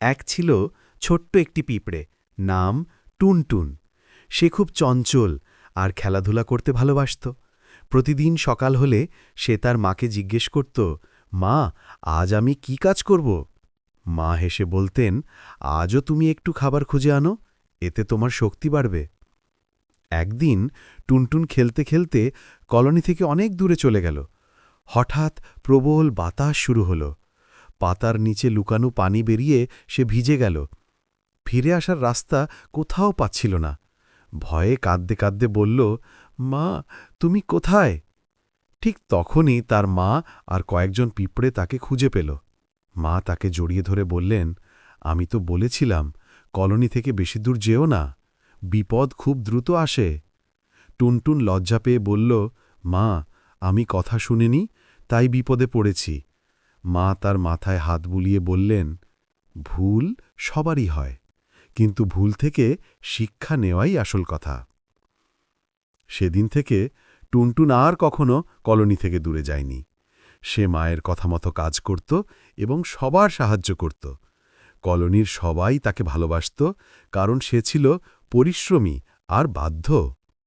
এক ছিল ছোট্ট একটি পিঁপড়ে, নাম টুনটুন। সে খুব চঞ্চল আর খেলাধুলা করতে ভালোবাসত। প্রতিদিন সকাল হলে সে তার মাকে জিজ্ঞেস করত, মা, আজ আমি কি কাজ করব? মা হেসে বলতেন, আজও তুমি একটু খাবার খুঁজে আনো, এতে তোমার শক্তি বাড়বে। একদিন টুনটুন খেলতে খেলতে কলোনি থেকে অনেক দূরে চলে গেল। হঠাৎ প্রবল বাতাস শুরু হল। পাতার নিচে লুকানো পানি বেরিয়ে সে ভিজে গেল। ফিরে আসার রাস্তা কোথাও পাচ্ছিল না। ভয়ে কাঁদতে কাঁদতে বলল, মা, তুমি কোথায়? ঠিক তখনই তার মা আর কয়েকজন পিঁপড়ে তাকে খুঁজে পেল। মা তাকে জড়িয়ে ধরে বললেন, আমি তো বলেছিলাম, কলোনি থেকে বেশি দূর যেও না। বিপদ খুব দ্রুত আসে। টুনটুন লজ্জা পেয়ে বলল, মা, আমি কথা শুনিনি, তাই বিপদে পড়েছি। মা তার মাথায় হাত বুলিয়ে বললেন, ভুল সবারই হয়, কিন্তু ভুল থেকে শিক্ষা নেওয়াই আসল কথা। সেদিন থেকে টুনটুন আর কখনো কলোনি থেকে দূরে যায়নি। সে মায়ের কথা মতো কাজ করত এবং সবার সাহায্য করত। কলোনির সবাই তাকে ভালোবাসত, কারণ সে ছিল পরিশ্রমী আর বাধ্য।